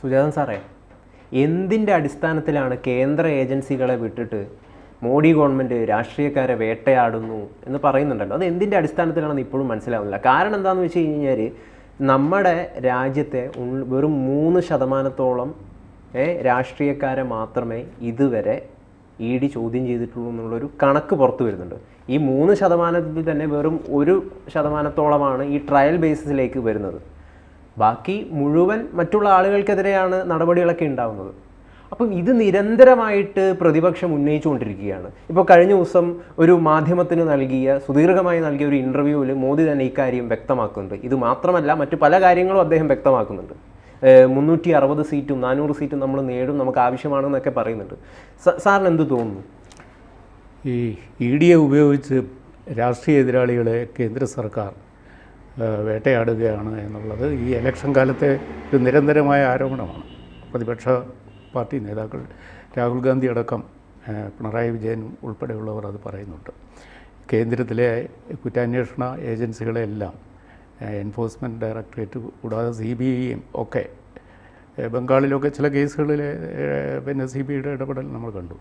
സുജാതൻ സാറേ എന്തിന്റെ അടിസ്ഥാനത്തിലാണ് കേന്ദ്ര ഏജൻസികളെ വിട്ടിട്ട് മോഡി ഗവൺമെന്റ് രാഷ്ട്രീയക്കാരെ വേട്ടയാടുന്നു എന്ന് പറയുന്നുണ്ടല്ലോ? അത് എന്തിന്റെ അടിസ്ഥാനത്തിലാണെന്ന് ഇപ്പോഴും മനസ്സിലാവുന്നില്ല. കാരണം എന്താണെന്ന് വെച്ച് കഴിഞ്ഞാൽ നമ്മുടെ രാജ്യത്തെ വെറും മൂന്ന് ശതമാനത്തോളം രാഷ്ട്രീയക്കാരെ മാത്രമേ ഇതുവരെ ഇ ഡി ചോദ്യം ചെയ്തിട്ടുള്ളൂ എന്നുള്ളൊരു കണക്ക് പുറത്തു വരുന്നുണ്ട്. ഈ മൂന്ന് ശതമാനത്തിൽ തന്നെ വെറും ഒരു ശതമാനത്തോളമാണ് ഈ ട്രയൽ ബേസിസിലേക്ക് വരുന്നത്. ബാക്കി മുഴുവൻ മറ്റുള്ള ആളുകൾക്കെതിരെയാണ് നടപടികളൊക്കെ ഉണ്ടാവുന്നത്. അപ്പം ഇത് നിരന്തരമായിട്ട് പ്രതിപക്ഷം ഉന്നയിച്ചുകൊണ്ടിരിക്കുകയാണ്. ഇപ്പോൾ കഴിഞ്ഞ ദിവസം ഒരു മാധ്യമത്തിന് നൽകിയ സുദീർഘമായി നൽകിയ ഒരു ഇന്റർവ്യൂവിൽ മോദി തന്നെ ഇക്കാര്യം വ്യക്തമാക്കുന്നുണ്ട്. ഇത് മാത്രമല്ല മറ്റു പല കാര്യങ്ങളും അദ്ദേഹം വ്യക്തമാക്കുന്നുണ്ട്. മുന്നൂറ്റി അറുപത് സീറ്റും നാനൂറ് സീറ്റും നമ്മൾ നേടും നമുക്ക് ആവശ്യമാണെന്നൊക്കെ പറയുന്നുണ്ട്. സാറിന് എന്ത് തോന്നുന്നു? ഈ ഇ ഡിയെ ഉപയോഗിച്ച് രാഷ്ട്രീയ എതിരാളികളെ കേന്ദ്ര സർക്കാർ വേട്ടയാടുകയാണ് എന്നുള്ളത് ഈ ഇലക്ഷൻ കാലത്തെ ഒരു നിരന്തരമായ ആരോപണമാണ്. പ്രതിപക്ഷ പാർട്ടി നേതാക്കൾ രാഹുൽ ഗാന്ധി അടക്കം പിണറായി വിജയൻ ഉൾപ്പെടെയുള്ളവർ അത് പറയുന്നുണ്ട്. കേന്ദ്രത്തിലെ കുറ്റാന്വേഷണ ഏജൻസികളെല്ലാം എൻഫോഴ്സ്മെന്റ് ഡയറക്ടറേറ്റ് കൂടാതെ സി ബി ഐയും ഒക്കെ ബംഗാളിലൊക്കെ ചില കേസുകളിൽ പിന്നെ സി ബി ഐയുടെ ഇടപെടൽ നമ്മൾ കണ്ടു.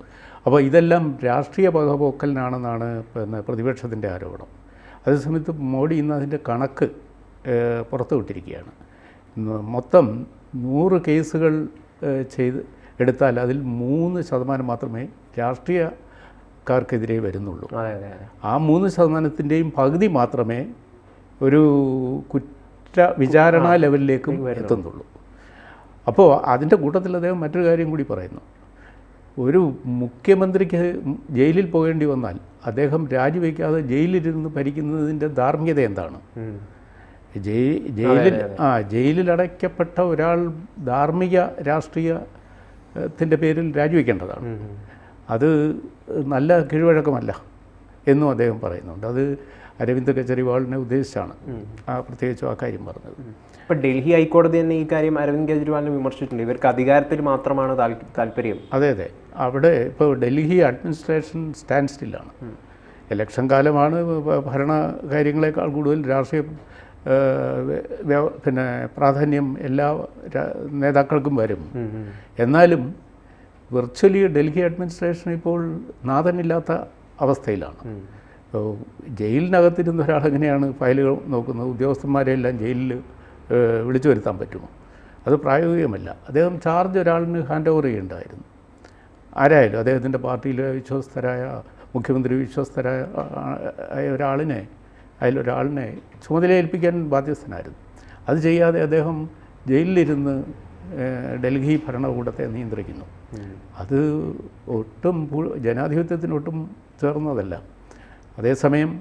അപ്പോൾ ഇതെല്ലാം രാഷ്ട്രീയ പകപോക്കലിനാണെന്നാണ് പിന്നെ പ്രതിപക്ഷത്തിന്റെ ആരോപണം. അതേസമയത്ത് മോഡി ഇന്ന് അതിന്റെ കണക്ക് പുറത്തുവിട്ടിരിക്കുകയാണ്. മൊത്തം നൂറ് കേസുകൾ ചെയ്ത് എടുത്താൽ അതിൽ മൂന്ന് ശതമാനം മാത്രമേ രാഷ്ട്രീയക്കാർക്കെതിരെ വരുന്നുള്ളൂ. ആ മൂന്ന് ശതമാനത്തിന്റെയും പകുതി മാത്രമേ ഒരു കുറ്റ വിചാരണ ലെവലിലേക്കും എത്തുന്നുള്ളൂ. അപ്പോൾ അതിന്റെ കൂട്ടത്തിൽ അദ്ദേഹം മറ്റൊരു കാര്യം കൂടി പറയുന്നു. ഒരു മുഖ്യമന്ത്രിക്ക് ജയിലിൽ പോകേണ്ടി വന്നാൽ അദ്ദേഹം രാജിവെക്കാതെ ജയിലിരുന്ന് ഭരിക്കുന്നതിന്റെ ധാർമ്മികത എന്താണ്? ജയി ജയിലിൽ ആ ജയിലിലടയ്ക്കപ്പെട്ട ഒരാൾ ധാർമ്മിക രാഷ്ട്രീയത്തിന്റെ പേരിൽ രാജിവെക്കേണ്ടതാണ്. അത് നല്ല കീഴ്വഴക്കമല്ല എന്നും അദ്ദേഹം പറയുന്നുണ്ട്. അത് അരവിന്ദ് കെജ്രിവാളിനെ ഉദ്ദേശിച്ചാണ് ആ പ്രത്യേകിച്ചും ആ കാര്യം പറഞ്ഞത്. ഇപ്പൊ ഡൽഹി ഹൈക്കോടതി തന്നെ ഈ കാര്യം അരവിന്ദ് കെജ്രിവാളിനെ വിമർശിച്ചിട്ടുണ്ട്. ഇവർക്ക് അധികാരത്തിൽ മാത്രമാണ് താല്പര്യം. അതെ അതെ. അവിടെ ഇപ്പോൾ ഡൽഹി അഡ്മിനിസ്ട്രേഷൻ സ്റ്റാൻഡ് സ്റ്റില്ലാണ് ഇലക്ഷൻ കാലമാണ് ഭരണ കാര്യങ്ങളെക്കാൾ കൂടുതൽ രാഷ്ട്രീയ പിന്നെ പ്രാധാന്യം എല്ലാ നേതാക്കൾക്കും വരും. എന്നാലും വിർച്വലി ഡൽഹി അഡ്മിനിസ്ട്രേഷൻ ഇപ്പോൾ നാഥനില്ലാത്ത അവസ്ഥയിലാണ്. ഉം. ഒരാൾ ജയിലിനകത്തിരുന്ന ഒരാളെങ്ങനെയാണ് ഫയലുകൾ നോക്കുന്നത്? ഉദ്യോഗസ്ഥന്മാരെല്ലാം ജയിലിൽ വിളിച്ചു വരുത്താൻ പറ്റുമോ? അത് പ്രായോഗികമല്ല. അദ്ദേഹം ചാർജ് ഒരാളിന് ഹാൻഡ് ഓവർ ചെയ്യേണ്ടതായിരുന്നു. ആരായാലും അദ്ദേഹത്തിന്റെ പാർട്ടിയിലെ വിശ്വസ്തരായ മുഖ്യമന്ത്രി വിശ്വസ്തരായ ആയ ഒരാളിനെ അതിലൊരാളിനെ ചുമതലയേൽപ്പിക്കാൻ ബാധ്യസ്ഥനായിരുന്നു. അത് ചെയ്യാതെ അദ്ദേഹം ജയിലിലിരുന്ന് ഡൽഹി ഭരണകൂടത്തെ നിയന്ത്രിക്കുന്നു. അത് ഒട്ടും ജനാധിപത്യത്തിനൊട്ടും ചേർന്നതല്ല. അതേസമയം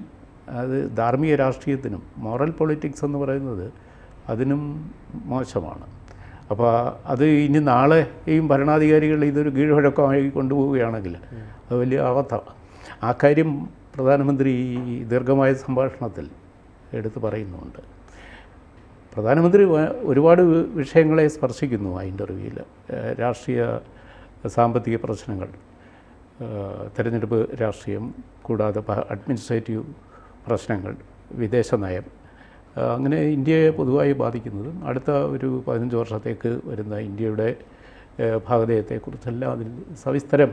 അത് ധാർമ്മിക രാഷ്ട്രീയത്തിനും മോറൽ പൊളിറ്റിക്സ് എന്ന് പറയുന്നത് അതിനും മോശമാണ്. അപ്പോൾ അത് ഇനി നാളെയും ഭരണാധികാരികൾ ഇതൊരു കീഴ്വഴക്കമായി കൊണ്ടുപോവുകയാണെങ്കിൽ അത് വലിയ അബദ്ധമാണ് ആ കാര്യം പ്രധാനമന്ത്രി ഈ ദീർഘമായ സംഭാഷണത്തിൽ എടുത്തു പറയുന്നുണ്ട്. പ്രധാനമന്ത്രി ഒരുപാട് വിഷയങ്ങളെ സ്പർശിക്കുന്നു ആ ഇന്റർവ്യൂവിൽ രാഷ്ട്രീയ സാമ്പത്തിക പ്രശ്നങ്ങൾ. തെരഞ്ഞെടുപ്പ് രാഷ്ട്രീയം കൂടാതെ അഡ്മിനിസ്ട്രേറ്റീവ് പ്രശ്നങ്ങൾ വിദേശ നയം അങ്ങനെ ഇന്ത്യയെ പൊതുവായി ബാധിക്കുന്നതും അടുത്ത ഒരു പതിനഞ്ച് വർഷത്തേക്ക് വരുന്ന ഇന്ത്യയുടെ ഭാഗതയത്തെക്കുറിച്ചെല്ലാം അതിൽ സവിസ്തരം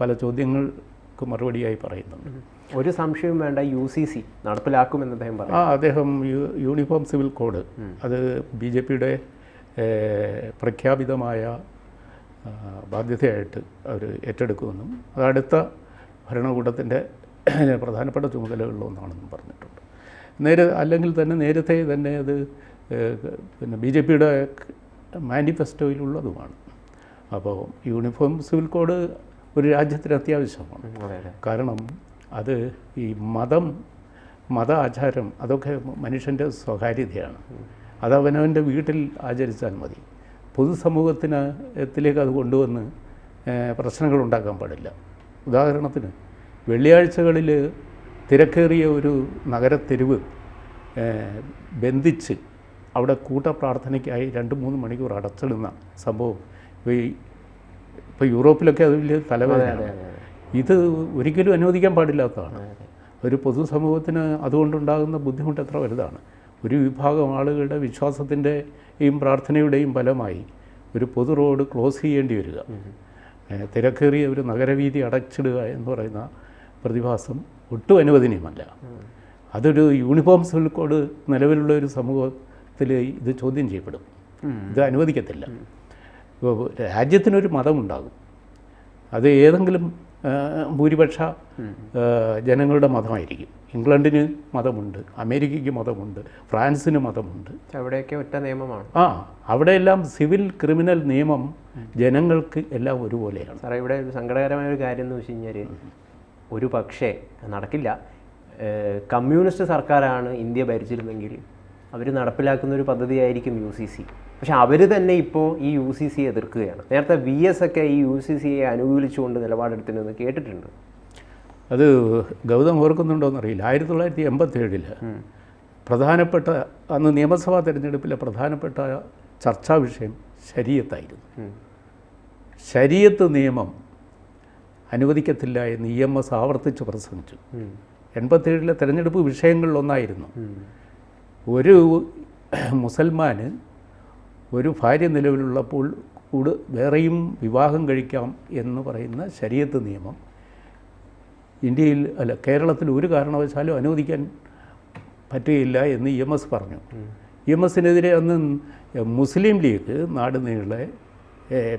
പല ചോദ്യങ്ങൾക്ക് മറുപടിയായി പറയുന്നുണ്ട്. ഒരു സംശയവും വേണ്ട യു സി സി നടപ്പിലാക്കുമെന്ന് അദ്ദേഹം പറഞ്ഞു ആ അദ്ദേഹം യു- യൂണിഫോം സിവിൽ കോഡ് അത് ബി ജെ പിയുടെ പ്രഖ്യാപിതമായ ബാധ്യതയായിട്ട് അവർ ഏറ്റെടുക്കുമെന്നും അത് അടുത്ത ഭരണകൂടത്തിന്റെ പ്രധാനപ്പെട്ട ചുമതലകളിലൊന്നാണെന്നും പറഞ്ഞിട്ടുണ്ട്. നേരെ അല്ലെങ്കിൽ തന്നെ നേരത്തെ തന്നെ അത് പിന്നെ ബി ജെ പിയുടെ മാനിഫെസ്റ്റോയിലുള്ളതുമാണ്. അപ്പോൾ യൂണിഫോം സിവിൽ കോഡ് ഒരു രാജ്യത്തിന് അത്യാവശ്യമാണ്. അതെ അതെ കാരണം അത് ഈ മതം മത ആചാരം അതൊക്കെ മനുഷ്യന്റെ സ്വകാര്യതയാണ്. അതവനവന്റെ വീട്ടിൽ ആചരിച്ചാൽ മതി. പൊതുസമൂഹത്തിന് ത്തിലേക്ക് അത് കൊണ്ടുവന്ന് പ്രശ്നങ്ങൾ ഉണ്ടാക്കാൻ പാടില്ല. ഉദാഹരണത്തിന് വെള്ളിയാഴ്ചകളിൽ തിരക്കേറിയ ഒരു നഗരത്തെരുവ് ബന്ധിച്ച് അവിടെ കൂട്ടപ്രാർത്ഥനയ്ക്കായി രണ്ട് മൂന്ന് മണിക്കൂർ അടച്ചിടുന്ന സംഭവം. ഇപ്പോൾ ഈ ഇപ്പോൾ യൂറോപ്പിലൊക്കെ അത് വലിയ തലവേദന ഇത് ഒരിക്കലും അനുവദിക്കാൻ പാടില്ലാത്തതാണ്. ഒരു പൊതുസമൂഹത്തിന് അതുകൊണ്ടുണ്ടാകുന്ന ബുദ്ധിമുട്ട് എത്ര വലുതാണ്? ഒരു വിഭാഗം ആളുകളുടെ വിശ്വാസത്തിന്റെയും പ്രാർത്ഥനയുടെയും ഫലമായി ഒരു പൊതു റോഡ് ക്ലോസ് ചെയ്യേണ്ടി വരിക. തിരക്കേറിയ ഒരു നഗരവീതി അടച്ചിടുക എന്ന് പറയുന്ന പ്രതിഭാസം ഒട്ടും അനുവദനീയമല്ല. അതൊരു യൂണിഫോം സിവിൽ കോഡ് നിലവിലുള്ള ഒരു സമൂഹത്തിൽ ഇത് ചോദ്യം ചെയ്യപ്പെടും. ഇത് അനുവദിക്കത്തില്ല. രാജ്യത്തിനൊരു മതമുണ്ടാകും. അത് ഏതെങ്കിലും ഭൂരിപക്ഷ ജനങ്ങളുടെ മതമായിരിക്കും. ഇംഗ്ലണ്ടിന് മതമുണ്ട് അമേരിക്കയ്ക്ക് മതമുണ്ട് ഫ്രാൻസിന് മതമുണ്ട്. അവിടെയൊക്കെ ഒറ്റ നിയമമാണ്. ആ അവിടെയെല്ലാം സിവിൽ ക്രിമിനൽ നിയമം ജനങ്ങൾക്ക് എല്ലാം ഒരുപോലെയാണ്. സാറേ ഇവിടെ ഒരു സങ്കടകരമായ ഒരു കാര്യം എന്ന് വെച്ച് കഴിഞ്ഞാൽ ഒരു പക്ഷേ നടക്കില്ല. കമ്മ്യൂണിസ്റ്റ് സർക്കാരാണ് ഇന്ത്യ ഭരിച്ചിരുന്നെങ്കിൽ അവർ നടപ്പിലാക്കുന്ന ഒരു പദ്ധതിയായിരിക്കും യു സി സി. പക്ഷെ അവർ തന്നെ ഇപ്പോൾ ഈ യു സി സിയെ എതിർക്കുകയാണ്. നേരത്തെ വി എസ് ഒക്കെ ഈ യു സി സിയെ അനുകൂലിച്ചുകൊണ്ട് നിലപാടെടുത്തിരുന്നത് കേട്ടിട്ടുണ്ട്. അത് ഗൗതം ഓർക്കുന്നുണ്ടോയെന്നറിയില്ല ആയിരത്തി തൊള്ളായിരത്തി എൺപത്തേഴിൽ പ്രധാനപ്പെട്ട അന്ന് നിയമസഭാ തെരഞ്ഞെടുപ്പിലെ പ്രധാനപ്പെട്ട ചർച്ചാ വിഷയം ശരീരത്തായിരുന്നു. ശരീരത്ത് നിയമം അനുവദിക്കത്തില്ല എന്ന് ഇ എം എസ് ആവർത്തിച്ച് പ്രസംഗിച്ചു. എൺപത്തേഴിലെ തെരഞ്ഞെടുപ്പ് വിഷയങ്ങളിലൊന്നായിരുന്നു. ഒരു മുസൽമാന് ഒരു ഭാര്യ നിലവിലുള്ളപ്പോൾ കൂട് വേറെയും വിവാഹം കഴിക്കാം എന്ന് പറയുന്ന ശരീരത്ത് നിയമം ഇന്ത്യയിൽ അല്ല കേരളത്തിൽ ഒരു കാരണവശാലും അനുവദിക്കാൻ പറ്റുകയില്ല എന്ന് ഇ എം എസ് പറഞ്ഞു. ഇ എം എസിനെതിരെ അന്ന് മുസ്ലിം ലീഗ് നാട് നീളെ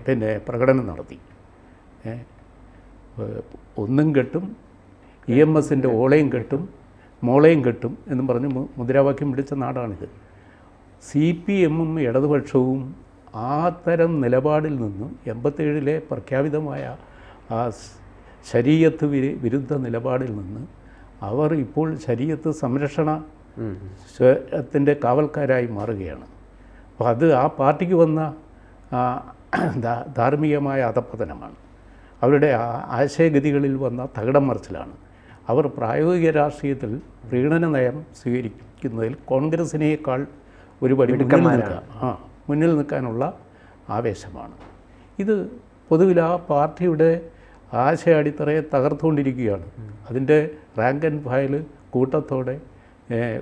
പിന്നെ പ്രകടനം നടത്തി. ഒന്നും കെട്ടും ഇ എം എസിന്റെ ഓളയും കെട്ടും മോളയും കെട്ടും എന്നും പറഞ്ഞ് മുദ്രാവാക്യം വിളിച്ച നാടാണിത്. സി പി എമ്മും ഇടതുപക്ഷവും ആ തരം നിലപാടിൽ നിന്നും എൺപത്തേഴിലെ പ്രഖ്യാപിതമായ ആ ശരീരത്ത് വിരു വിരുദ്ധ നിലപാടിൽ നിന്ന് അവർ ഇപ്പോൾ ശരീരത്ത് സംരക്ഷണ. ത്തിന്റെ കാവൽക്കാരായി മാറുകയാണ്. അപ്പോൾ അത് ആ പാർട്ടിക്ക് വന്ന ധാർമ്മികമായ അധപ്പതനമാണ് അവരുടെ ആശയഗതികളിൽ വന്ന തകിടം മറിച്ചിലാണ് അവർ പ്രായോഗിക രാഷ്ട്രീയത്തിൽ പ്രീണന നയം സ്വീകരിക്കുന്നതിൽ കോൺഗ്രസിനേക്കാൾ ഒരു പടി മുന്നിൽ നിൽക്കുക. ആ മുന്നിൽ നിൽക്കാനുള്ള ആവേശമാണ്. ഇത് പൊതുവിൽ ആ പാർട്ടിയുടെ ആശയ അടിത്തറയെ തകർത്തുകൊണ്ടിരിക്കുകയാണ്. അതിന്റെ റാങ്ക് ആൻഡ് ഫയൽ കൂട്ടത്തോടെ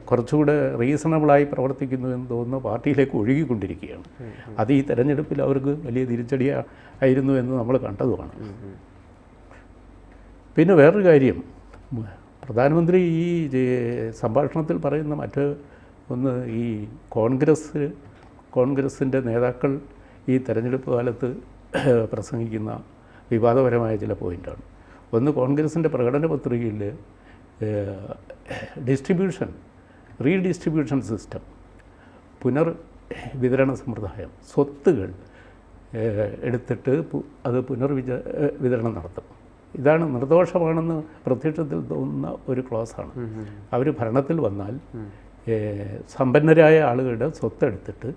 കുറച്ചുകൂടെ റീസണബിളായി പ്രവർത്തിക്കുന്നു എന്ന് തോന്നുന്ന പാർട്ടിയിലേക്ക് ഒഴുകിക്കൊണ്ടിരിക്കുകയാണ്. അത് ഈ തെരഞ്ഞെടുപ്പിൽ അവർക്ക് വലിയ തിരിച്ചടി ആയിരുന്നു എന്ന് നമ്മൾ കണ്ടതുമാണ്. പിന്നെ വേറൊരു കാര്യം. പ്രധാനമന്ത്രി ഈ സംഭാഷണത്തിൽ പറയുന്ന മറ്റ് ഒന്ന് ഈ കോൺഗ്രസ് കോൺഗ്രസിന്റെ നേതാക്കൾ ഈ തെരഞ്ഞെടുപ്പ് കാലത്ത് പ്രസംഗിക്കുന്ന വിവാദപരമായ ചില പോയിന്റാണ് ഒന്ന് കോൺഗ്രസിന്റെ പ്രകടന പത്രികയിൽ ഡിസ്ട്രിബ്യൂഷൻ റീഡിസ്ട്രിബ്യൂഷൻ സിസ്റ്റം പുനർ വിതരണ സമ്പ്രദായം സ്വത്തുകൾ എടുത്തിട്ട് അത് പുനർവിച വിതരണം നടത്തും. ഇതാണ് നിർദോഷമാണെന്ന് പ്രത്യക്ഷത്തിൽ തോന്നുന്ന ഒരു ക്ലോസാണ്. അവർ ഭരണത്തിൽ വന്നാൽ സമ്പന്നരായ ആളുകളുടെ സ്വത്തെടുത്തിട്ട്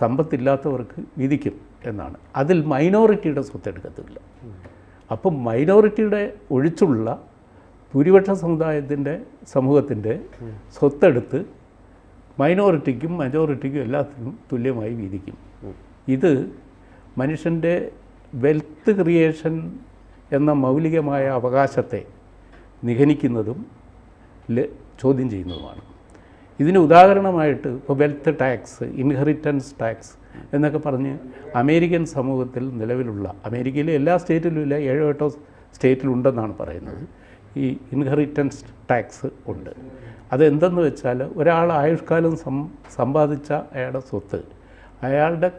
സമ്പത്തില്ലാത്തവർക്ക് വിധിക്കും എന്നാണ്. അതിൽ മൈനോറിറ്റിയുടെ സ്വത്തെടുക്കത്തില്ല. അപ്പം മൈനോറിറ്റിയുടെ ഒഴിച്ചുള്ള ഭൂരിപക്ഷ സമുദായത്തിന്റെ സമൂഹത്തിന്റെ സ്വത്തെടുത്ത് മൈനോറിറ്റിക്കും മജോറിറ്റിക്കും എല്ലാത്തിനും തുല്യമായി വീതിക്കും ഇത് മനുഷ്യന്റെ വെൽത്ത് ക്രിയേഷൻ എന്ന മൗലികമായ അവകാശത്തെ നിഘനിക്കുന്നതും ചോദ്യം ചെയ്യുന്നതുമാണ്. ഇതിന് ഉദാഹരണമായിട്ട് ഇപ്പോൾ വെൽത്ത് ടാക്സ് ഇൻഹെറിറ്റൻസ് ടാക്സ് എന്നൊക്കെ പറഞ്ഞ് അമേരിക്കൻ സമൂഹത്തിൽ നിലവിലുള്ള അമേരിക്കയിലെ എല്ലാ സ്റ്റേറ്റിലും ഇല്ല ഏഴോ എട്ടോ സ്റ്റേറ്റിലുണ്ടെന്നാണ് പറയുന്നത്. ഈ ഇൻഹെറിറ്റൻസ് ടാക്സ് ഉണ്ട്. അതെന്തെന്ന് വെച്ചാൽ ഒരാൾ ആയുഷ്കാലം സമ്പാദിച്ച അയാളുടെ സ്വത്ത് അയാളുടെ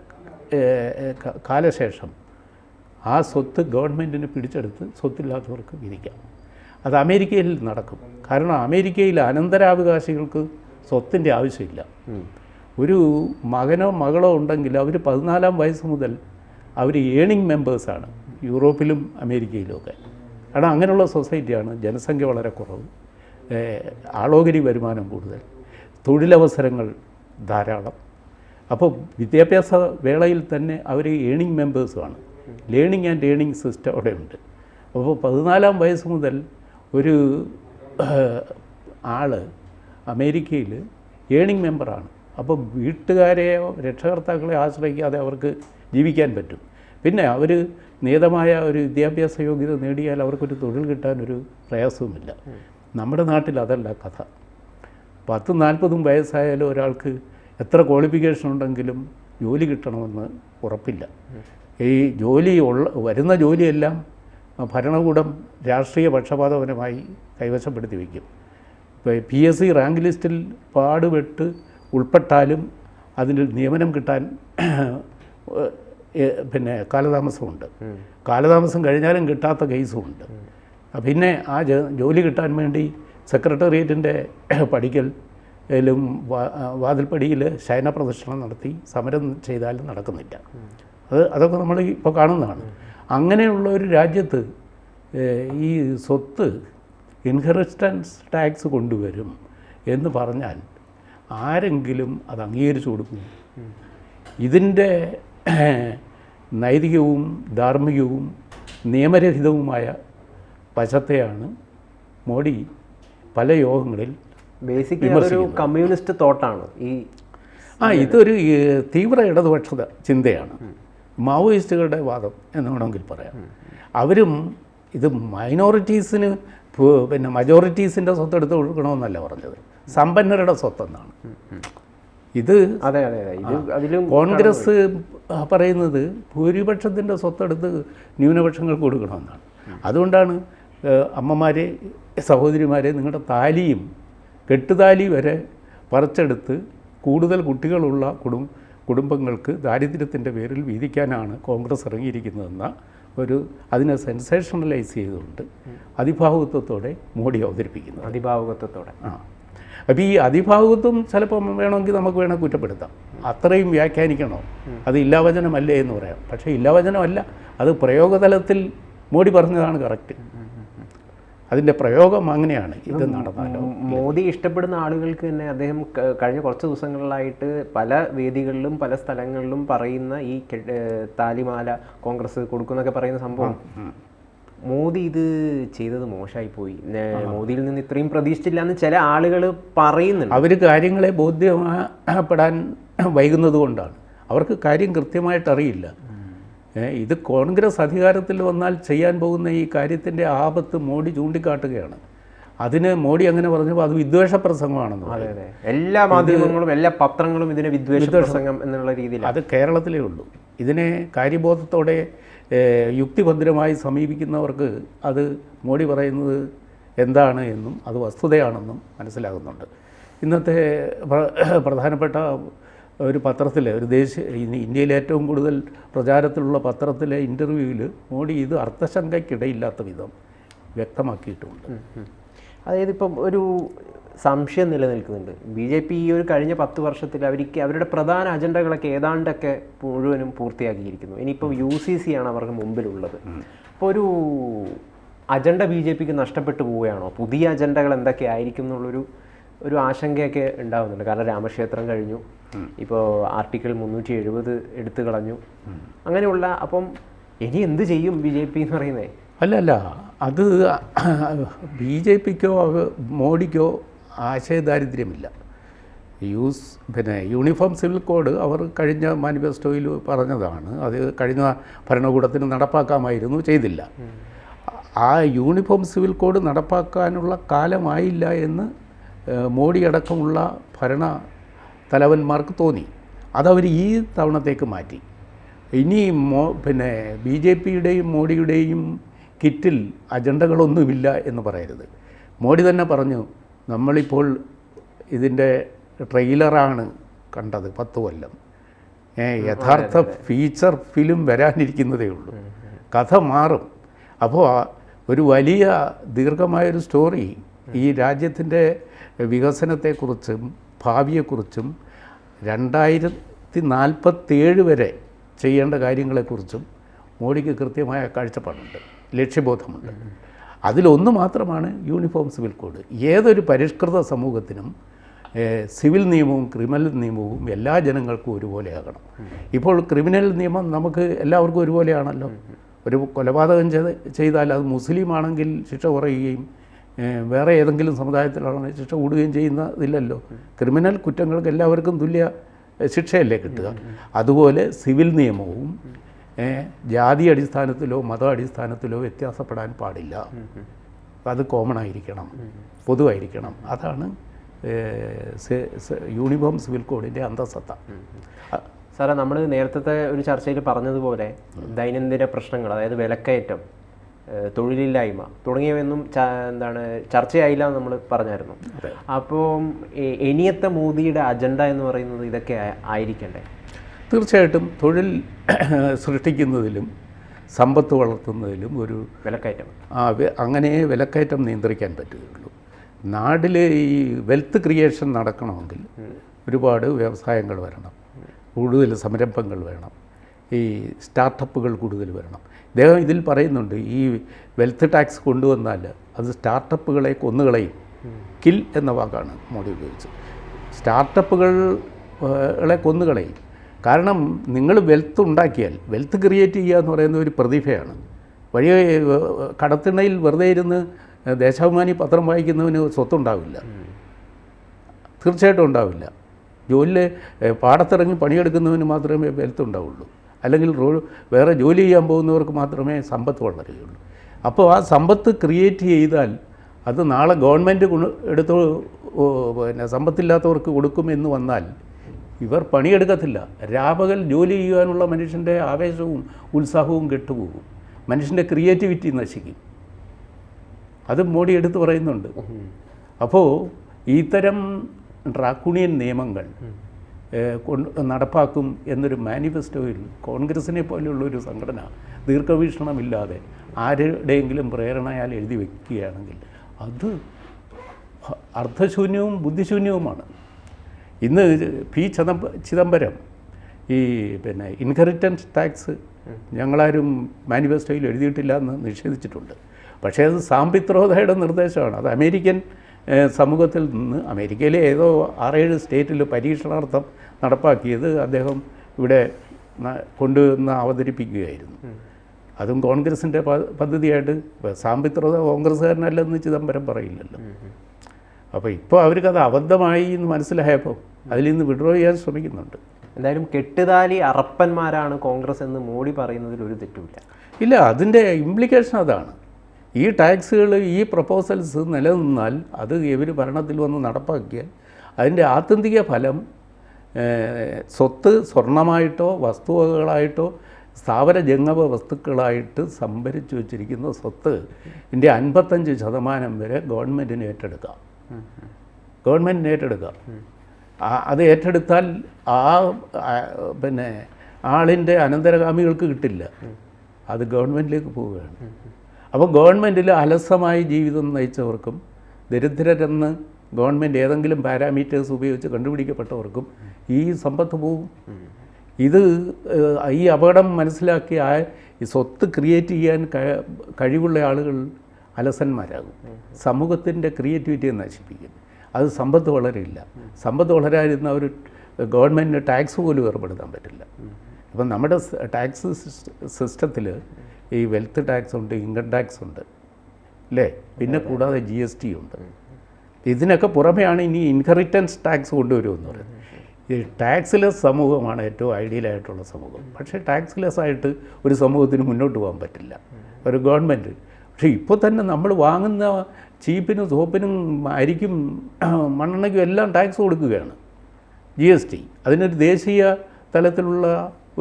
കാലശേഷം ആ സ്വത്ത് ഗവൺമെന്റിന് പിടിച്ചെടുത്ത് സ്വത്തില്ലാത്തവർക്ക് വിധിക്കാം. അത് അമേരിക്കയിൽ നടക്കും. കാരണം അമേരിക്കയിൽ അനന്തരാവകാശികൾക്ക് സ്വത്തിന്റെ ആവശ്യമില്ല. ഒരു മകനോ മകളോ ഉണ്ടെങ്കിൽ അവർ പതിനാലാം വയസ്സ് മുതൽ അവർ ഏണിങ് മെമ്പേഴ്സാണ് യൂറോപ്പിലും അമേരിക്കയിലും ഒക്കെ. കാരണം അങ്ങനെയുള്ള സൊസൈറ്റിയാണ് ജനസംഖ്യ വളരെ കുറവ്. ആളോഹരി വരുമാനം കൂടുതൽ. തൊഴിലവസരങ്ങൾ ധാരാളം. അപ്പോൾ വിദ്യാഭ്യാസ വേളയിൽ തന്നെ അവർ ഏണിങ് മെമ്പേഴ്സുമാണ്. ലേണിങ് ആൻഡ് ഏണിങ് സിസ്റ്റം അവിടെ ഉണ്ട്. അപ്പോൾ പതിനാലാം വയസ്സ് മുതൽ ഒരു ആൾ അമേരിക്കയിൽ ഏണിംഗ് മെമ്പറാണ്. അപ്പോൾ വീട്ടുകാരെയോ രക്ഷകർത്താക്കളെ ആശ്രയിക്കാതെ അവർക്ക് ജീവിക്കാൻ പറ്റും. പിന്നെ അവർ നിയതമായ ഒരു വിദ്യാഭ്യാസ യോഗ്യത നേടിയാൽ അവർക്കൊരു തൊഴിൽ കിട്ടാനൊരു പ്രയാസവുമില്ല. നമ്മുടെ നാട്ടിൽ അതല്ല കഥ. പത്തും നാൽപ്പതും വയസ്സായാലും ഒരാൾക്ക് എത്ര ക്വാളിഫിക്കേഷൻ ഉണ്ടെങ്കിലും ജോലി കിട്ടണമെന്ന് ഉറപ്പില്ല. ഈ ജോലി ഉള്ള വരുന്ന ജോലിയെല്ലാം ഭരണകൂടം രാഷ്ട്രീയ പക്ഷപാതപരമായി കൈവശപ്പെടുത്തി വയ്ക്കും. പി എസ് സി റാങ്ക് ലിസ്റ്റിൽ പാടുപെട്ട് ഉൾപ്പെട്ടാലും അതിന് നിയമനം കിട്ടാൻ പിന്നെ കാലതാമസമുണ്ട്. കാലതാമസം കഴിഞ്ഞാലും കിട്ടാത്ത കേസുമുണ്ട്. പിന്നെ ആ ജോലി കിട്ടാൻ വേണ്ടി സെക്രട്ടേറിയറ്റിന്റെ പടിക്കൽ ലും വാതിൽപ്പടിയിൽ ശയന പ്രദർശനം നടത്തി സമരം ചെയ്താലും നടക്കുന്നില്ല. അത് അതൊക്കെ നമ്മൾ ഇപ്പോൾ കാണുന്നതാണ്. അങ്ങനെയുള്ള ഒരു രാജ്യത്ത് ഈ സ്വത്ത് ഇൻഹെറിസ്റ്റൻസ് ടാക്സ് കൊണ്ടുവരും എന്ന് പറഞ്ഞാൽ ആരെങ്കിലും അത് അംഗീകരിച്ചു കൊടുക്കും. ഇതിന്റെ നൈതികവും ധാർമ്മികവും നിയമരഹിതവുമായ വശത്തെയാണ് മോഡി പല യോഗങ്ങളിൽ ബേസിക്കലി കമ്മ്യൂണിസ്റ്റ് തോട്ടാണ്. ഈ ആ ഇതൊരു തീവ്ര ഇടതുപക്ഷ ചിന്തയാണ്. മാവോയിസ്റ്റുകളുടെ വാദം എന്ന് വേണമെങ്കിൽ പറയാം. അവരും ഇത് മൈനോറിറ്റീസിന് പിന്നെ മജോറിറ്റീസിന്റെ സ്വത്ത് എടുത്ത് കൊടുക്കണമെന്നല്ല പറഞ്ഞത്. സമ്പന്നരുടെ സ്വത്തെന്നാണ്. ഇത് അതെ അതെ അതിലും കോൺഗ്രസ് പറയുന്നത് ഭൂരിപക്ഷത്തിന്റെ സ്വത്തെടുത്ത് ന്യൂനപക്ഷങ്ങൾക്ക് കൊടുക്കണമെന്നാണ്. അതുകൊണ്ടാണ് അമ്മമാരെ സഹോദരിമാരെ നിങ്ങളുടെ താലിയും കെട്ടുതാലി വരെ പറിച്ചെടുത്ത് കൂടുതൽ കുട്ടികളുള്ള കുടും കുടുംബങ്ങൾക്ക് ദാരിദ്ര്യത്തിന്റെ പേരിൽ വീതിക്കാനാണ് കോൺഗ്രസ് ഇറങ്ങിയിരിക്കുന്നതെന്ന ഒരു അതിനെ സെൻസേഷണലൈസ് ചെയ്തുകൊണ്ട് അതിഭാവുകത്വത്തോടെ മോഡി അവതരിപ്പിക്കുന്നത്. അതിഭാവുകത്വത്തോടെ. ആ. അപ്പോൾ ഈ അതിഭാവുകത്വം ചിലപ്പം വേണമെങ്കിൽ നമുക്ക് വേണമെങ്കിൽ കുറ്റപ്പെടുത്താം. അത്രയും വ്യാഖ്യാനിക്കണോ? അത് ഇല്ലാവചനമല്ലേ എന്ന് പറയാം. പക്ഷേ ഇല്ലാവചനമല്ല അത് പ്രയോഗതലത്തിൽ മോഡി പറഞ്ഞതാണ് കറക്റ്റ് അതിന്റെ പ്രയോഗം അങ്ങനെയാണ് ഇത് നടന്നാലോ? മോദി ഇഷ്ടപ്പെടുന്ന ആളുകൾക്ക് തന്നെ അദ്ദേഹം കഴിഞ്ഞ കുറച്ച് ദിവസങ്ങളിലായിട്ട് പല വേദികളിലും പല സ്ഥലങ്ങളിലും പറയുന്ന ഈ താലിമാല കോൺഗ്രസ് കൊടുക്കുന്നൊക്കെ പറയുന്ന സംഭവം. മോദി ഇത് ചെയ്തത് മോശമായി പോയി. മോദിയിൽ നിന്ന് ഇത്രയും പ്രതീക്ഷിച്ചില്ല എന്ന് ചില ആളുകൾ പറയുന്നുണ്ട്. അവർ കാര്യങ്ങളെ ബോധ്യപ്പെടാൻ വൈകുന്നത് കൊണ്ടാണ്. അവർക്ക് കാര്യം കൃത്യമായിട്ട് അറിയില്ല. ഇത് കോൺഗ്രസ് അധികാരത്തിൽ വന്നാൽ ചെയ്യാൻ പോകുന്ന ഈ കാര്യത്തിന്റെ ആപത്ത് മോഡി ചൂണ്ടിക്കാട്ടുകയാണ്. അതിന് മോഡി അങ്ങനെ പറഞ്ഞപ്പോൾ അത് വിദ്വേഷ പ്രസംഗമാണെന്ന് പറയും. അതെ അതെ. എല്ലാ മാധ്യമങ്ങളും എല്ലാ പത്രങ്ങളും ഇതിനെ വിദ്വേഷ പ്രസംഗം എന്നുള്ള രീതിയിൽ അത് കേരളത്തിലേ ഉള്ളൂ. ഇതിനെ കാര്യബോധത്തോടെ യുക്തിഭദ്രമായി സമീപിക്കുന്നവർക്ക് അത് മോഡി പറയുന്നത് എന്താണ് എന്നും അത് വസ്തുതയാണെന്നും മനസ്സിലാകുന്നുണ്ട്. ഇന്നത്തെ പ്രധാനപ്പെട്ട ഒരു പത്രത്തിൽ ഒരു ദേശീയ ഇനി ഇന്ത്യയിലെ ഏറ്റവും കൂടുതൽ പ്രചാരത്തിലുള്ള പത്രത്തിലെ ഇന്റർവ്യൂവിൽ മോഡി ഇത് അർത്ഥശങ്കയ്ക്കിടയില്ലാത്ത വിധം വ്യക്തമാക്കിയിട്ടുണ്ട്. അതായത് ഇപ്പം ഒരു സംശയം നിലനിൽക്കുന്നുണ്ട്. ബി ജെ പി ഈ ഒരു കഴിഞ്ഞ പത്ത് വർഷത്തിൽ അവർക്ക് അവരുടെ പ്രധാന അജണ്ടകളൊക്കെ ഏതാണ്ടൊക്കെ മുഴുവനും പൂർത്തിയാക്കിയിരിക്കുന്നു. ഇനിയിപ്പോൾ യു സി സി ആണ് അവർക്ക് മുമ്പിലുള്ളത്. അപ്പോൾ ഒരു അജണ്ട ബി ജെ പിക്ക് നഷ്ടപ്പെട്ടു പോവുകയാണോ? പുതിയ അജണ്ടകൾ എന്തൊക്കെ ആയിരിക്കും എന്നുള്ളൊരു ഒരു ആശങ്കയൊക്കെ ഉണ്ടാകുന്നുണ്ട് കാരണം രാമക്ഷേത്രം കഴിഞ്ഞു. ഇപ്പോൾ ആർട്ടിക്കിൾ മുന്നൂറ്റി എഴുപത് എടുത്തു കളഞ്ഞു. അങ്ങനെയുള്ള അപ്പം ഇനി എന്ത് ചെയ്യും ബി ജെ പി എന്ന് പറയുന്നത് അല്ല അല്ല അത് ബി ജെ പിക്കോ മോഡിക്കോ ആശയദാരിദ്ര്യമില്ല. യൂസ് പിന്നെ യൂണിഫോം സിവിൽ കോഡ് അവർ കഴിഞ്ഞ മാനിഫെസ്റ്റോയിൽ പറഞ്ഞതാണ്. അത് കഴിഞ്ഞ ഭരണകൂടത്തിന് നടപ്പാക്കാമായിരുന്നു ചെയ്തില്ല. ആ യൂണിഫോം സിവിൽ കോഡ് നടപ്പാക്കാനുള്ള കാലമായില്ല എന്ന് മോഡി അടക്കമുള്ള ഭരണ തലവന്മാർക്ക് തോന്നി. അതവർ ഈ തവണത്തേക്ക് മാറ്റി. ഇനി മോ പിന്നെ ബി ജെ പിയുടെയും മോഡിയുടെയും കിറ്റിൽ അജണ്ടകളൊന്നുമില്ല എന്ന് പറയരുത്. മോഡി തന്നെ പറഞ്ഞു നമ്മളിപ്പോൾ ഇതിന്റെ ട്രെയിലറാണ് കണ്ടത് പത്ത് കൊല്ലം. യഥാർത്ഥ ഫീച്ചർ ഫിലിം വരാനിരിക്കുന്നതേ ഉള്ളൂ. കഥ മാറും. അപ്പോൾ ഒരു വലിയ ദീർഘമായൊരു സ്റ്റോറി ഈ രാജ്യത്തിന്റെ വികസനത്തെക്കുറിച്ചും ഭാവിയെക്കുറിച്ചും രണ്ടായിരത്തി നാൽപ്പത്തേഴ് വരെ ചെയ്യേണ്ട കാര്യങ്ങളെക്കുറിച്ചും മോഡിക്ക് കൃത്യമായ കാഴ്ചപ്പാടുണ്ട്. ലക്ഷ്യബോധമുണ്ട്. അതിലൊന്ന് മാത്രമാണ് യൂണിഫോം സിവിൽ കോഡ്. ഏതൊരു പരിഷ്കൃത സമൂഹത്തിനും സിവിൽ നിയമവും ക്രിമിനൽ നിയമവും എല്ലാ ജനങ്ങൾക്കും ഒരുപോലെയാകണം ഇപ്പോൾ ക്രിമിനൽ നിയമം നമുക്ക് എല്ലാവർക്കും ഒരുപോലെയാണല്ലോ. ഒരു കൊലപാതകം ചെയ്ത് ചെയ്താൽ അത് മുസ്ലിം ആണെങ്കിൽ ശിക്ഷ കുറയുകയും വേറെ ഏതെങ്കിലും സമുദായത്തിലാണ് ശിക്ഷ കൂടുകയും ചെയ്യുന്നതില്ലല്ലോ. ക്രിമിനൽ കുറ്റങ്ങൾക്ക് എല്ലാവർക്കും തുല്യ ശിക്ഷയല്ലേ കിട്ടുക. അതുപോലെ സിവിൽ നിയമവും ജാതി അടിസ്ഥാനത്തിലോ മത അടിസ്ഥാനത്തിലോ വ്യത്യാസപ്പെടാൻ പാടില്ല. അത് കോമൺ ആയിരിക്കണം പൊതുവായിരിക്കണം. അതാണ് യൂണിഫോം സിവിൽ കോഡിന്റെ അന്തസത്ത. സാറേ നമ്മൾ നേരത്തെ ഒരു ചർച്ചയിൽ പറഞ്ഞതുപോലെ ദൈനംദിന പ്രശ്നങ്ങൾ അതായത് വിലക്കയറ്റം തൊഴിലില്ലായ്മ തുടങ്ങിയവയൊന്നും ച- എന്താണ് ചർച്ചയായില്ല എന്ന് നമ്മൾ പറഞ്ഞായിരുന്നു. അപ്പോൾ ഇനിയത്തെ മോദിയുടെ അജണ്ട എന്ന് പറയുന്നത് ഇതൊക്കെ ആയിരിക്കണ്ടേ? തീർച്ചയായിട്ടും തൊഴിൽ സൃഷ്ടിക്കുന്നതിലും സമ്പത്ത് വളർത്തുന്നതിലും ഒരു വിലക്കയറ്റം. ആ വെ- അങ്ങനെ വിലക്കയറ്റം നിയന്ത്രിക്കാൻ പറ്റുകയുള്ളൂ. നാട്ടിൽ ഈ വെൽത്ത് ക്രിയേഷൻ നടക്കണമെങ്കിൽ ഒരുപാട് വ്യവസായങ്ങൾ വരണം. കൂടുതൽ സംരംഭങ്ങൾ വേണം. ഈ സ്റ്റാർട്ടപ്പുകൾ കൂടുതൽ വരണം. ഇദ്ദേഹം ഇതിൽ പറയുന്നുണ്ട് ഈ വെൽത്ത് ടാക്സ് കൊണ്ടുവന്നാൽ അത് സ്റ്റാർട്ടപ്പുകളെ കൊന്നുകളയും. കിൽ എന്ന വാക്കാണ് മോഡി ഉപയോഗിച്ചത്. സ്റ്റാർട്ടപ്പുകളെ കൊന്നുകളയും. കാരണം നിങ്ങൾ വെൽത്ത് ഉണ്ടാക്കിയാൽ വെൽത്ത് ക്രിയേറ്റ് ചെയ്യുക എന്ന് പറയുന്ന ഒരു പ്രതിഭയാണ്. വഴി കടത്തിണയിൽ വെറുതെ ഇരുന്ന് ദേശാഭിമാനി പത്രം വായിക്കുന്നവന് സ്വത്തുണ്ടാവില്ല. തീർച്ചയായിട്ടും ഉണ്ടാവില്ല. ജോലിയിൽ പാടത്തിറങ്ങി പണിയെടുക്കുന്നവന് മാത്രമേ വെൽത്ത് ഉണ്ടാവുള്ളൂ. അല്ലെങ്കിൽ വേറെ ജോലി ചെയ്യാൻ പോകുന്നവർക്ക് മാത്രമേ സമ്പത്ത് വളരുകയുള്ളൂ അപ്പോൾ ആ സമ്പത്ത് ക്രിയേറ്റ് ചെയ്താൽ അത് നാളെ ഗവൺമെന്റ് എടുത്ത് പിന്നെ സമ്പത്തില്ലാത്തവർക്ക് കൊടുക്കുമെന്ന് വന്നാൽ ഇവർ പണിയെടുക്കത്തില്ല. രാപകൽ ജോലി ചെയ്യാനുള്ള മനുഷ്യന്റെ ആവേശവും ഉത്സാഹവും കെട്ടുപോകും. മനുഷ്യന്റെ ക്രിയേറ്റിവിറ്റി നശിക്കും. അത് മോഡി എടുത്ത് പറയുന്നുണ്ട്. അപ്പോൾ ഇത്തരം ഡ്രാക്കുണിയൻ നിയമങ്ങൾ നടപ്പാക്കും എന്നൊരു മാനിഫെസ്റ്റോയിൽ കോൺഗ്രസിനെ പോലെയുള്ള ഒരു സംഘടന ദീർഘവീക്ഷണമില്ലാതെ ആരുടെയെങ്കിലും പ്രേരണയാൽ എഴുതി വയ്ക്കുകയാണെങ്കിൽ അത് അർത്ഥശൂന്യവും ബുദ്ധിശൂന്യവുമാണ്. ഇന്ന് പി ചിദംബ ചിദംബരം ഈ പിന്നെ ഇൻഹെറിറ്റൻസ് ടാക്സ് ഞങ്ങളാരും മാനിഫെസ്റ്റോയിൽ എഴുതിയിട്ടില്ല എന്ന് നിഷേധിച്ചിട്ടുണ്ട്. പക്ഷേ അത് സാമ്പിത്രോധയുടെ നിർദ്ദേശമാണ്. അത് അമേരിക്കൻ സമൂഹത്തിൽ നിന്ന് അമേരിക്കയിലെ ഏതോ ആറേഴ് സ്റ്റേറ്റിൽ പരീക്ഷണാർത്ഥം നടപ്പാക്കിയത് അദ്ദേഹം ഇവിടെ കൊണ്ടുവന്ന് അവതരിപ്പിക്കുകയായിരുന്നു. അതും കോൺഗ്രസിന്റെ പദ്ധതിയായിട്ട് സാമ്പിത്രോധ കോൺഗ്രസ്സുകാരനല്ലെന്ന് ചിദംബരം പറയില്ലല്ലോ. അപ്പോൾ ഇപ്പോൾ അവർക്കത് അബദ്ധമായി എന്ന് മനസ്സിലായപ്പോൾ അതിൽ നിന്ന് വിഡ്രോ ചെയ്യാൻ ശ്രമിക്കുന്നുണ്ട്. എന്തായാലും കെട്ടുതാലി അറപ്പന്മാരാണ് കോൺഗ്രസ് എന്ന് മോഡി പറയുന്നതിൽ ഒരു തെറ്റുമില്ല. ഇല്ല അതിന്റെ ഇംപ്ലിക്കേഷൻ അതാണ്. ഈ ടാക്സുകൾ ഈ പ്രപ്പോസൽസ് നിലനിന്നാൽ അത് ഇവർ ഭരണത്തിൽ വന്ന് നടപ്പാക്കിയാൽ അതിന്റെ ആത്യന്തിക ഫലം സ്വത്ത് സ്വർണമായിട്ടോ വസ്തുവകകളായിട്ടോ സ്ഥാപന ജംഗമ വസ്തുക്കളായിട്ട് സംഭരിച്ചു വച്ചിരിക്കുന്ന സ്വത്ത് ഇതിന്റെ അൻപത്തഞ്ച് ശതമാനം വരെ ഗവൺമെന്റിന് ഏറ്റെടുക്കാം. ഗവൺമെന്റിന് ഏറ്റെടുക്കാം. അത് ഏറ്റെടുത്താൽ ആ, പിന്നെ ആളിന്റെ അനന്തരഗാമികൾക്ക് കിട്ടില്ല. അത് ഗവൺമെന്റിലേക്ക് പോവുകയാണ്. അപ്പോൾ ഗവൺമെന്റിൽ അലസമായി ജീവിതം നയിച്ചവർക്കും ദരിദ്രരെന്ന് ഗവൺമെന്റ് ഏതെങ്കിലും പാരാമീറ്റേഴ്സ് ഉപയോഗിച്ച് കണ്ടുപിടിക്കപ്പെട്ടവർക്കും ഈ സമ്പത്ത് പോവും. ഇത് ഈ അപകടം മനസ്സിലാക്കി ആ ഈ സ്വത്ത് ക്രിയേറ്റ് ചെയ്യാൻ കഴിവുള്ള ആളുകൾ അലസന്മാരാകും. സമൂഹത്തിന്റെ ക്രിയേറ്റിവിറ്റിയെ നശിപ്പിക്കും. അത് സമ്പത്ത് വളരില്ല സമ്പത്ത് വളരാതിരുന്ന ഒരു ഗവൺമെന്റിന് ടാക്സ് പോലും ഏർപ്പെടുത്താൻ പറ്റില്ല. അപ്പം നമ്മുടെ ടാക്സ് സിസ്റ്റത്തിൽ ഈ വെൽത്ത് ടാക്സ് ഉണ്ട് ഇൻകം ടാക്സ് ഉണ്ട് അല്ലേ പിന്നെ കൂടാതെ ജി എസ് ടി ഉണ്ട്. ഇതിനൊക്കെ പുറമെയാണ് ഇനി ഇൻഹെറിറ്റൻസ് ടാക്സ് കൊണ്ടുവരുമെന്ന് പറയുന്നത്. ഈ ടാക്സ്ലെസ് സമൂഹമാണ് ഏറ്റവും ഐഡിയലായിട്ടുള്ള സമൂഹം. പക്ഷേ ടാക്സ്ലെസ് ആയിട്ട് ഒരു സമൂഹത്തിന് മുന്നോട്ട് പോകാൻ പറ്റില്ല. ഒരു ഗവൺമെന്റ് പക്ഷേ ഇപ്പോൾ തന്നെ നമ്മൾ വാങ്ങുന്ന ചീപ്പിനും സോപ്പിനും അരിക്കും മണ്ണെണ്ണയ്ക്കും എല്ലാം ടാക്സ് കൊടുക്കുകയാണ്. ജി എസ് ടി അതിനൊരു ദേശീയ തലത്തിലുള്ള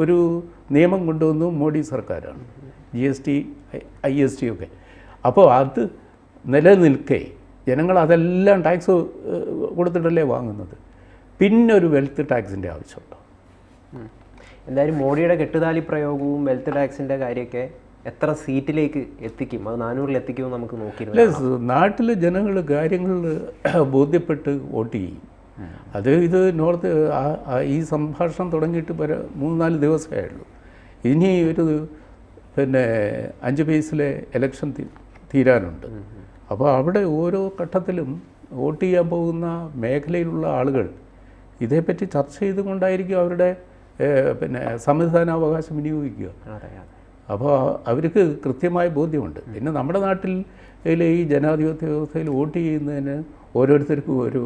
ഒരു നിയമം കൊണ്ടുവന്നു മോഡി സർക്കാരാണ്. G S T I S T ഒക്കെ. അപ്പോൾ അത് നിലനിൽക്കെ ജനങ്ങൾ അതെല്ലാം ടാക്സ് കൊടുത്തിട്ടല്ലേ വാങ്ങുന്നത്. പിന്നെ ഒരു വെൽത്ത് ടാക്സിന്റെ ആവശ്യമുണ്ടോ. എന്തായാലും മോഡിയുടെ കെട്ടുതാലി പ്രയോഗവും വെൽത്ത് ടാക്സിന്റെ കാര്യമൊക്കെ എത്ര സീറ്റിലേക്ക് എത്തിക്കും? അത് നാനൂറിൽ എത്തിക്കുമെന്ന് നമുക്ക് നോക്കിയിരുന്നു അല്ല നാട്ടിൽ ജനങ്ങൾ കാര്യങ്ങൾ ബോധ്യപ്പെട്ട് വോട്ട് ചെയ്യും. അത് ഇത് നോർത്ത് ഈ സംഭാഷണം തുടങ്ങിയിട്ട് മൂന്ന് മൂന്നാൽ ദിവസമേ ഉള്ളൂ. ഇനി ഒരു പിന്നെ അഞ്ച് പേസിലെ ഇലക്ഷൻ തീരാനുണ്ട്. അപ്പോൾ അവിടെ ഓരോ ഘട്ടത്തിലും വോട്ട് ചെയ്യാൻ പോകുന്ന മേഖലയിലുള്ള ആളുകൾ ഇതേപ്പറ്റി ചർച്ച ചെയ്തുകൊണ്ടായിരിക്കും അവരുടെ പിന്നെ സമ്മതിദാനാവകാശം വിനിയോഗിക്കുക. അപ്പോൾ അവർക്ക് കൃത്യമായ ബോധ്യമുണ്ട്. പിന്നെ നമ്മുടെ നാട്ടിൽ ഈ ജനാധിപത്യ വ്യവസ്ഥയിൽ വോട്ട് ചെയ്യുന്നതിന് ഓരോരുത്തർക്കും ഒരു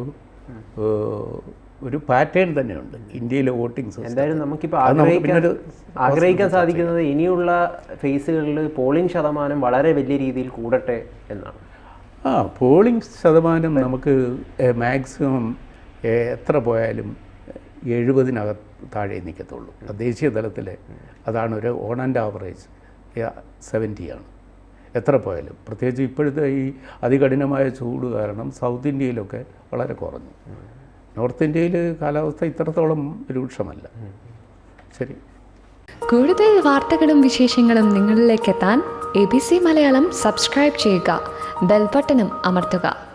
ഒരു പാറ്റേൺ തന്നെയുണ്ട്. ഇന്ത്യയിലെ വോട്ടിംഗ് സിസ്റ്റം എന്തായാലും നമുക്കിപ്പോൾ ആഗ്രഹിക്കാൻ ആഗ്രഹിക്കാൻ സാധിക്കുന്നത് ഇനിയുള്ള ഫേസുകളിൽ പോളിംഗ് ശതമാനം വളരെ വലിയ രീതിയിൽ കൂടട്ടെ എന്നാണ്. ആ പോളിംഗ് ശതമാനം നമുക്ക് മാക്സിമം എത്ര പോയാലും എഴുപതിനകത്ത് താഴെ നിൽക്കത്തുള്ളൂ ദേശീയ തലത്തിൽ അതാണ് ഒരു ഓൺ ആൻഡ് ആവറേജ് സെവന്റിയാണ് എത്ര പോയാലും. പ്രത്യേകിച്ച് ഇപ്പോഴത്തെ ഈ അതികഠിനമായ ചൂട് കാരണം സൗത്ത് ഇന്ത്യയിലൊക്കെ വളരെ കുറഞ്ഞു. നോർത്ത് ഇന്ത്യയിൽ കാലാവസ്ഥ ഇത്രത്തോളം രൂക്ഷമല്ല. ശരി. കൂടുതൽ വാർത്തകളും വിശേഷങ്ങളും നിങ്ങളിലേക്ക് എത്താൻ A B C Malayalam subscribe ചെയ്യുക. ബെൽബട്ടനും അമർത്തുക.